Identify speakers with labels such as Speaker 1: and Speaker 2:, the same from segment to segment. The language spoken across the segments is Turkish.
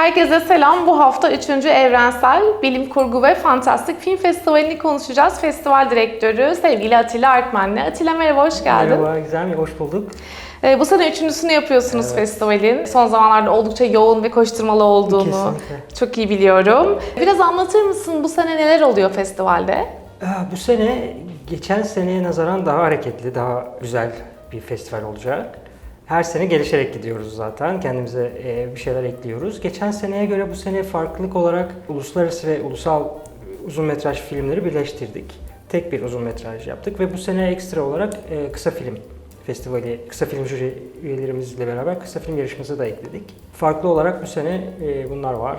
Speaker 1: Herkese selam. Bu hafta 3. Evrensel Bilim Kurgu ve Fantastik Film Festivali'ni konuşacağız. Festival direktörü sevgili Atilla Arkmen'le. Atilla merhaba, hoş geldin.
Speaker 2: Merhaba, güzel? Hoş bulduk.
Speaker 1: Ee, bu sene üçüncüsünü yapıyorsunuz
Speaker 2: Evet.
Speaker 1: festivalin. Son zamanlarda oldukça yoğun ve koşturmalı olduğunu
Speaker 2: Kesinlikle.
Speaker 1: çok iyi biliyorum. Biraz anlatır mısın bu sene neler oluyor festivalde?
Speaker 2: Aa, Bu sene geçen seneye nazaran daha hareketli, daha güzel bir festival olacak. Her sene gelişerek gidiyoruz zaten. Kendimize e, bir şeyler ekliyoruz. Geçen seneye göre bu sene farklılık olarak uluslararası ve ulusal uzun metraj filmleri birleştirdik. Tek bir uzun metraj yaptık ve bu sene ekstra olarak e, kısa film festivali, kısa film jüri üyelerimizle beraber kısa film yarışması da ekledik. Farklı olarak bu sene e, bunlar var.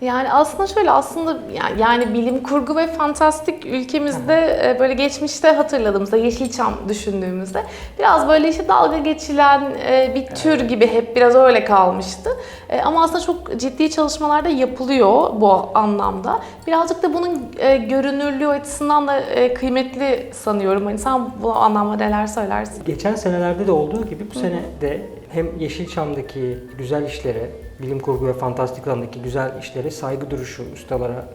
Speaker 1: Yani aslında şöyle aslında yani, yani bilim kurgu ve fantastik ülkemizde e, böyle geçmişte hatırladığımızda Yeşilçam düşündüğümüzde biraz böyle işte dalga geçilen e, bir tür gibi hep biraz öyle kalmıştı. E, Ama aslında çok ciddi çalışmalar da yapılıyor bu anlamda. Birazcık da bunun görünürlüğü açısından da kıymetli sanıyorum. Hani sen bu anlamda neler söylersin?
Speaker 2: Geçen senelerde de olduğu gibi bu sene de hem Yeşilçam'daki güzel işlere, bilim kurgu ve fantastik alandaki güzel işlere saygı duruşu ustalara,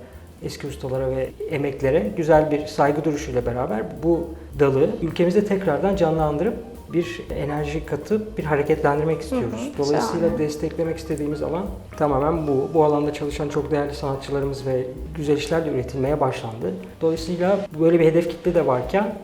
Speaker 2: eski ustalara ve emeklere güzel bir saygı duruşuyla beraber bu dalı ülkemizde tekrardan canlandırıp bir enerji katıp bir hareketlendirmek istiyoruz. Dolayısıyla
Speaker 1: şahane.
Speaker 2: desteklemek istediğimiz alan tamamen bu. Bu alanda çalışan çok değerli sanatçılarımız ve güzel işler de üretilmeye başlandı. Dolayısıyla böyle bir hedef kitle de varken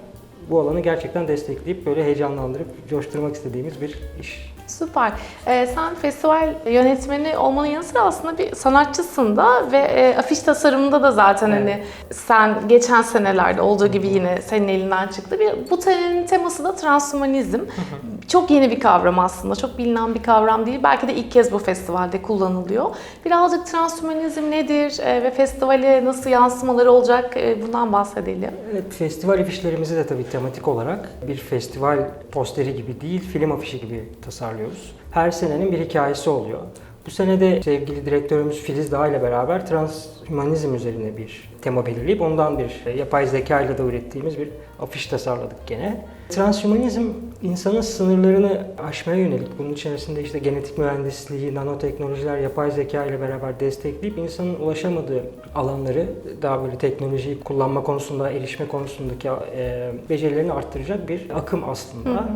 Speaker 2: bu alanı gerçekten destekleyip böyle heyecanlandırıp coşturmak istediğimiz bir iş.
Speaker 1: Süper. Ee, sen festival yönetmeni olmanın yanı sıra aslında bir sanatçısın da ve e, afiş tasarımında da zaten
Speaker 2: Evet.
Speaker 1: hani sen geçen senelerde olduğu gibi yine senin elinden çıktı. Bir, bu senenin teması da transhumanizm. Çok yeni bir kavram aslında. Çok bilinen bir kavram değil. Belki de ilk kez bu festivalde kullanılıyor. Birazcık transhumanizm nedir e, ve festivale nasıl yansımaları olacak e, bundan bahsedelim.
Speaker 2: Evet, festival afişlerimizi de tabii tematik olarak bir festival posteri gibi değil, film afişi gibi tasarlıyoruz. Her senenin bir hikayesi oluyor. Bu sene de sevgili direktörümüz Filiz Dağ ile beraber transhumanizm üzerine bir tema belirleyip ondan bir e, yapay zeka ile de ürettiğimiz bir afiş tasarladık gene. Transhumanizm insanın sınırlarını aşmaya yönelik. Bunun içerisinde işte genetik mühendisliği, nanoteknolojiler, yapay zeka ile beraber destekleyip insanın ulaşamadığı alanları daha böyle teknolojiyi kullanma konusunda, erişme konusundaki e, becerilerini arttıracak bir akım aslında.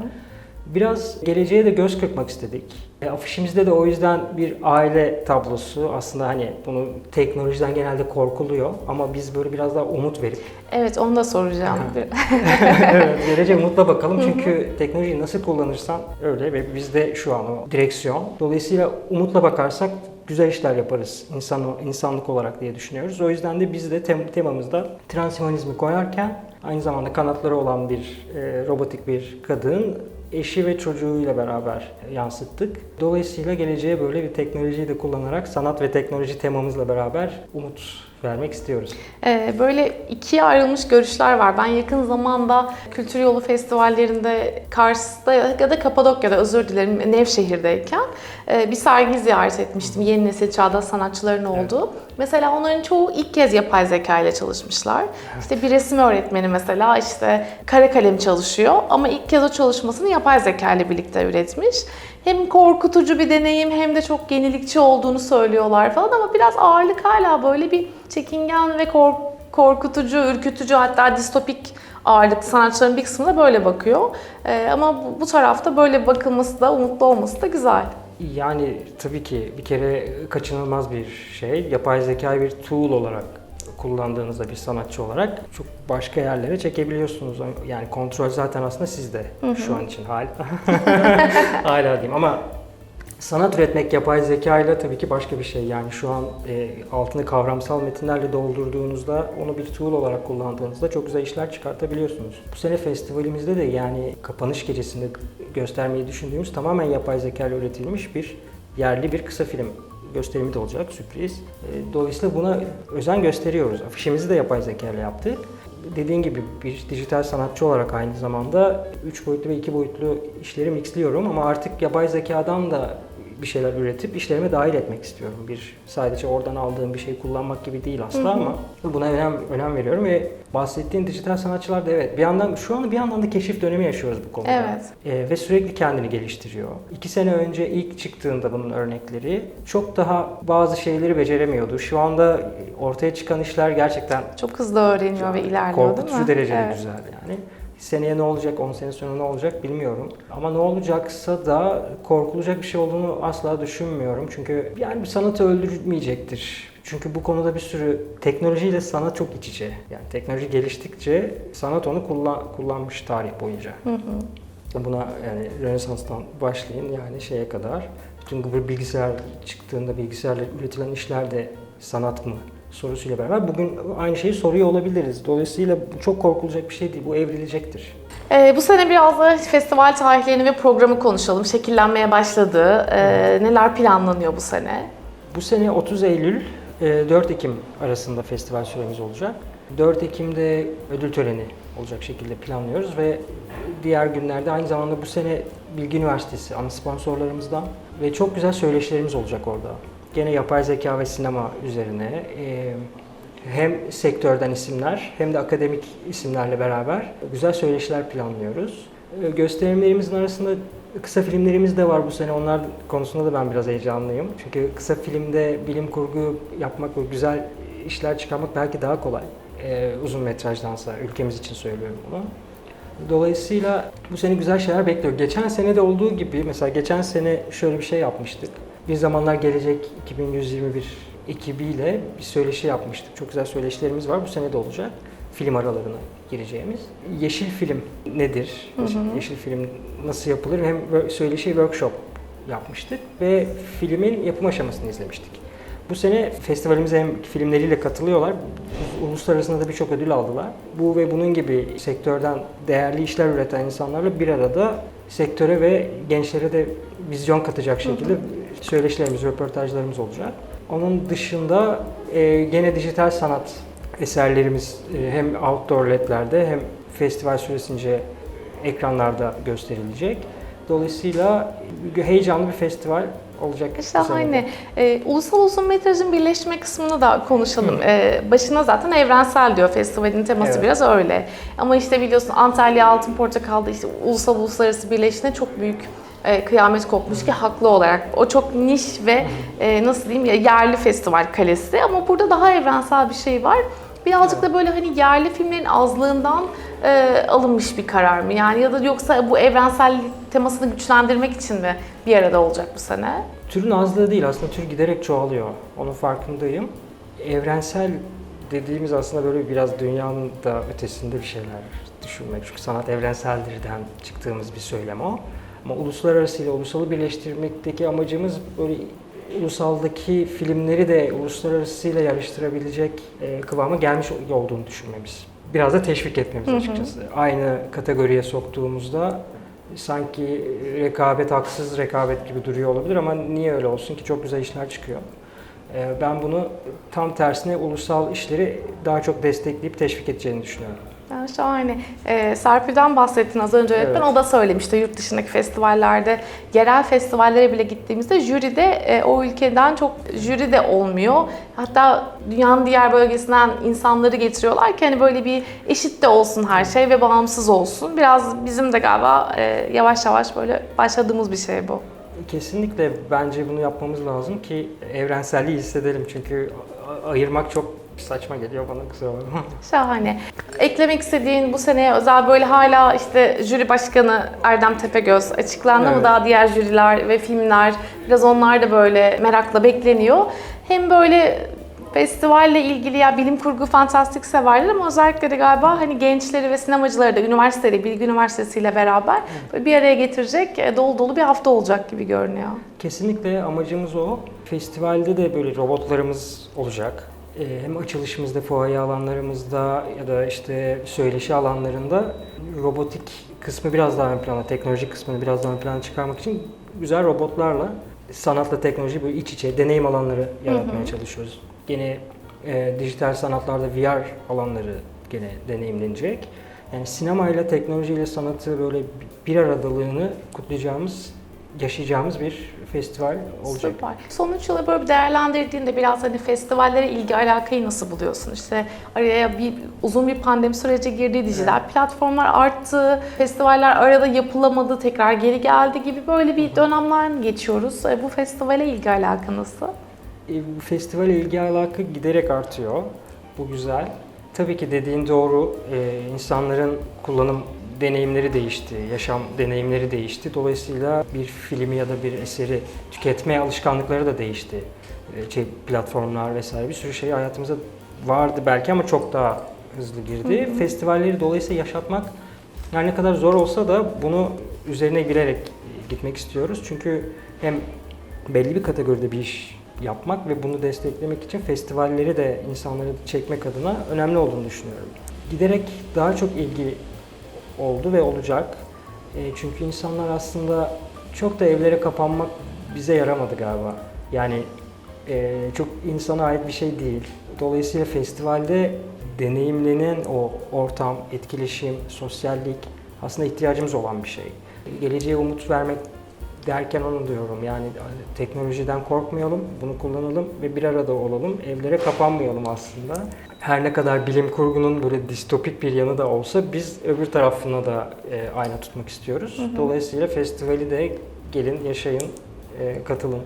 Speaker 2: Biraz geleceğe de göz kırpmak istedik. E, afişimizde de o yüzden bir aile tablosu aslında hani bunu teknolojiden genelde korkuluyor ama biz böyle biraz daha umut verip
Speaker 1: Evet onu da soracağım.
Speaker 2: evet, geleceğe umutla bakalım çünkü teknolojiyi nasıl kullanırsan öyle ve bizde şu an o direksiyon. Dolayısıyla umutla bakarsak güzel işler yaparız insan insanlık olarak diye düşünüyoruz. O yüzden de biz de tem, temamızda transhumanizmi koyarken aynı zamanda kanatları olan bir e, robotik bir kadın eşi ve çocuğuyla beraber yansıttık. Dolayısıyla geleceğe böyle bir teknolojiyi de kullanarak sanat ve teknoloji temamızla beraber umut vermek istiyoruz.
Speaker 1: Ee, Böyle ikiye ayrılmış görüşler var. Ben yakın zamanda Kültür Yolu festivallerinde Kars'ta ya da Kapadokya'da özür dilerim Nevşehir'deyken e, bir sergi ziyaret etmiştim. Yeni nesil çağdaş sanatçıların olduğu. Mesela onların çoğu ilk kez yapay zeka ile çalışmışlar. İşte bir resim öğretmeni mesela işte kare kalem çalışıyor ama ilk kez o çalışmasını yapay zeka ile birlikte üretmiş. Hem korkutucu bir deneyim hem de çok yenilikçi olduğunu söylüyorlar falan ama biraz ağırlık hala böyle bir çekingen ve kork- korkutucu, ürkütücü hatta distopik ağırlık sanatçıların bir kısmı da böyle bakıyor. Ee, ama bu, bu tarafta böyle bakılması da umutlu olması da güzel.
Speaker 2: Yani tabii ki bir kere kaçınılmaz bir şey. Yapay zekayı bir tool olarak kullandığınızda bir sanatçı olarak çok başka yerlere çekebiliyorsunuz. Yani kontrol zaten aslında sizde şu an için hala. hala diyeyim ama sanat üretmek yapay zeka ile tabii ki başka bir şey. Yani şu an e, altını kavramsal metinlerle doldurduğunuzda onu bir tool olarak kullandığınızda çok güzel işler çıkartabiliyorsunuz. Bu sene festivalimizde de yani kapanış gecesinde göstermeyi düşündüğümüz tamamen yapay zeka ile üretilmiş bir yerli bir kısa film gösterimi de olacak sürpriz. E, Dolayısıyla buna özen gösteriyoruz. Afişimizi de yapay zeka ile yaptık. Dediğin gibi bir dijital sanatçı olarak aynı zamanda 3 boyutlu ve 2 boyutlu işleri mixliyorum ama artık yapay zekadan da bir şeyler üretip işlerime dahil etmek istiyorum. Bir sadece oradan aldığım bir şey kullanmak gibi değil aslında ama buna önem önem veriyorum ve bahsettiğin dijital sanatçılar da evet bir yandan şu an bir yandan da keşif dönemi yaşıyoruz bu konuda.
Speaker 1: Evet.
Speaker 2: Ee, ve sürekli kendini geliştiriyor. İki sene önce ilk çıktığında bunun örnekleri çok daha bazı şeyleri beceremiyordu. Şu anda ortaya çıkan işler gerçekten
Speaker 1: Çok hızlı öğreniyor ve ilerliyor değil mi?
Speaker 2: korkutucu derecede
Speaker 1: Evet.
Speaker 2: güzel yani. Seneye ne olacak, 10 sene sonra ne olacak bilmiyorum. Ama ne olacaksa da korkulacak bir şey olduğunu asla düşünmüyorum. Çünkü yani bir sanatı öldürmeyecektir. Çünkü bu konuda bir sürü teknolojiyle sanat çok iç içe. Yani teknoloji geliştikçe sanat onu kullan, kullanmış tarih boyunca. Buna yani Rönesans'tan başlayın yani şeye kadar. Bütün bu bilgisayar çıktığında bilgisayarla üretilen işler de sanat mı sorusuyla beraber bugün aynı şeyi soruyor olabiliriz. Dolayısıyla bu çok korkulacak bir şey değil. Bu evrilecektir.
Speaker 1: Ee, bu sene biraz da festival tarihlerini ve programı konuşalım. Şekillenmeye başladı. Ee, neler planlanıyor bu sene?
Speaker 2: Bu sene 30 Eylül, 4 Ekim arasında festival süremiz olacak. 4 Ekim'de ödül töreni olacak şekilde planlıyoruz ve diğer günlerde aynı zamanda bu sene Bilgi Üniversitesi ana sponsorlarımızdan ve çok güzel söyleşilerimiz olacak orada. Gene yapay zeka ve sinema üzerine e, hem sektörden isimler hem de akademik isimlerle beraber güzel söyleşiler planlıyoruz. E, Gösterimlerimizin arasında kısa filmlerimiz de var bu sene. Onlar konusunda da ben biraz heyecanlıyım. Çünkü kısa filmde bilim kurgu yapmak ve güzel işler çıkarmak belki daha kolay. E, uzun metrajdansa ülkemiz için söylüyorum bunu. Dolayısıyla bu sene güzel şeyler bekliyor. Geçen sene de olduğu gibi mesela geçen sene şöyle bir şey yapmıştık. Bir zamanlar gelecek 2121 ekibiyle bir söyleşi yapmıştık. Çok güzel söyleşilerimiz var. Bu sene de olacak. Film aralarına gireceğimiz. Yeşil film nedir? Yeşil film nasıl yapılır? Hem söyleşi workshop yapmıştık ve filmin yapım aşamasını izlemiştik. Bu sene festivalimize hem filmleriyle katılıyorlar, uluslararasında da birçok ödül aldılar. Bu ve bunun gibi sektörden değerli işler üreten insanlarla bir arada sektöre ve gençlere de vizyon katacak şekilde söyleşilerimiz, röportajlarımız olacak. Onun dışında e, gene dijital sanat eserlerimiz e, hem outdoor ledlerde hem festival süresince ekranlarda gösterilecek. Dolayısıyla heyecanlı bir festival olacak.
Speaker 1: Şahane. Ee, ulusal uzun metrajın birleşme kısmını da konuşalım. Ee, başına zaten evrensel diyor festivalin teması
Speaker 2: Evet.
Speaker 1: biraz öyle. Ama işte biliyorsun Antalya Altın Portakal'da işte ulusal uluslararası birleşine çok büyük e, kıyamet kopmuş ki haklı olarak. O çok niş ve e, nasıl diyeyim yerli festival kalesi ama burada daha evrensel bir şey var. Birazcık da böyle hani yerli filmlerin azlığından e, alınmış bir karar mı? Yani ya da yoksa bu evrensellik temasını güçlendirmek için mi bir arada olacak bu sene?
Speaker 2: Türün azlığı değil aslında tür giderek çoğalıyor. Onun farkındayım. Evrensel dediğimiz aslında böyle biraz dünyanın da ötesinde bir şeyler düşünmek. Çünkü sanat evrenseldirden çıktığımız bir söylem o. Ama uluslararası ile ulusalı birleştirmekteki amacımız böyle ulusaldaki filmleri de uluslararası ile yarıştırabilecek e, kıvama gelmiş olduğunu düşünmemiz. Biraz da teşvik etmemiz açıkçası. Aynı kategoriye soktuğumuzda sanki rekabet haksız rekabet gibi duruyor olabilir ama niye öyle olsun ki çok güzel işler çıkıyor. Ee, Ben bunu tam tersine ulusal işleri daha çok destekleyip teşvik edeceğini düşünüyorum.
Speaker 1: Ya şahane. Ee, Serpil'den bahsettin az önce öğretmen.
Speaker 2: Evet.
Speaker 1: O da söylemişti yurt dışındaki festivallerde, yerel festivallere bile gittiğimizde jüride e, o ülkeden çok jüri de olmuyor. Hatta dünyanın diğer bölgesinden insanları getiriyorlar ki hani böyle bir eşit de olsun her şey ve bağımsız olsun. Biraz bizim de galiba e, yavaş yavaş böyle başladığımız bir şey bu.
Speaker 2: Kesinlikle bence bunu yapmamız lazım ki evrenselliği hissedelim çünkü ayırmak çok saçma geliyor bana kusura bakma.
Speaker 1: Şahane. Eklemek istediğin bu seneye özel böyle hala işte jüri başkanı Erdem Tepegöz açıklandı mı
Speaker 2: Evet.
Speaker 1: daha diğer jüriler ve filmler biraz onlar da böyle merakla bekleniyor. Hem böyle festivalle ilgili ya bilim kurgu fantastik severler ama özellikle de galiba hani gençleri ve sinemacıları da üniversiteyle Bilgi Üniversitesi ile beraber bir araya getirecek e, dolu dolu bir hafta olacak gibi görünüyor.
Speaker 2: Kesinlikle amacımız o. Festivalde de böyle robotlarımız olacak. Ee, Hem açılışımızda, fuaye alanlarımızda ya da işte söyleşi alanlarında robotik kısmı biraz daha ön plana, teknoloji kısmını biraz daha ön plana çıkarmak için güzel robotlarla sanatla teknoloji böyle iç içe deneyim alanları yaratmaya çalışıyoruz. Gene e, dijital sanatlarda VR alanları gene deneyimlenecek. Yani sinemayla teknolojiyle sanatı böyle bir aradalığını kutlayacağımız yaşayacağımız bir festival olacak.
Speaker 1: Süper. Son üç yılı böyle bir değerlendirdiğinde biraz hani festivallere ilgi alakayı nasıl buluyorsun? İşte araya bir uzun bir pandemi süreci girdi, dijital platformlar arttı, festivaller arada yapılamadı, tekrar geri geldi gibi böyle bir dönemler geçiyoruz. E, Bu festivale ilgi alaka nasıl?
Speaker 2: E, bu Festivale ilgi alaka giderek artıyor. Bu güzel. Tabii ki dediğin doğru. E, insanların kullanım deneyimleri değişti, yaşam deneyimleri değişti. Dolayısıyla bir filmi ya da bir eseri tüketme alışkanlıkları da değişti. E, şey, platformlar vesaire bir sürü şey hayatımıza vardı belki ama çok daha hızlı girdi. Festivalleri dolayısıyla yaşatmak her ne kadar zor olsa da bunu üzerine gülerek gitmek istiyoruz. Çünkü hem belli bir kategoride bir iş yapmak ve bunu desteklemek için festivalleri de insanları çekmek adına önemli olduğunu düşünüyorum. Giderek daha çok ilgi oldu ve olacak. E, çünkü insanlar aslında çok da evlere kapanmak bize yaramadı galiba. Yani e, çok insana ait bir şey değil. Dolayısıyla festivalde deneyimlenen o ortam, etkileşim, sosyallik aslında ihtiyacımız olan bir şey. Geleceğe umut vermek derken onu diyorum. Yani teknolojiden korkmayalım, bunu kullanalım ve bir arada olalım. Evlere kapanmayalım aslında. Her ne kadar bilim kurgunun böyle distopik bir yanı da olsa biz öbür tarafına da e, ayna tutmak istiyoruz. Dolayısıyla festivali de gelin, yaşayın, e, katılın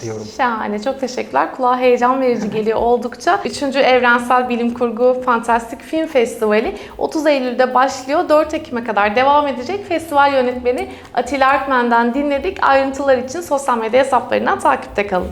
Speaker 2: diyorum.
Speaker 1: Şahane, çok teşekkürler. Kulağa heyecan verici geliyor oldukça. 3. Evrensel Bilim Kurgu Fantastik Film Festivali 30 Eylül'de başlıyor. 4 Ekim'e kadar devam edecek. Festival yönetmeni Atilla Artmen'den dinledik. Ayrıntılar için sosyal medya hesaplarından takipte kalın.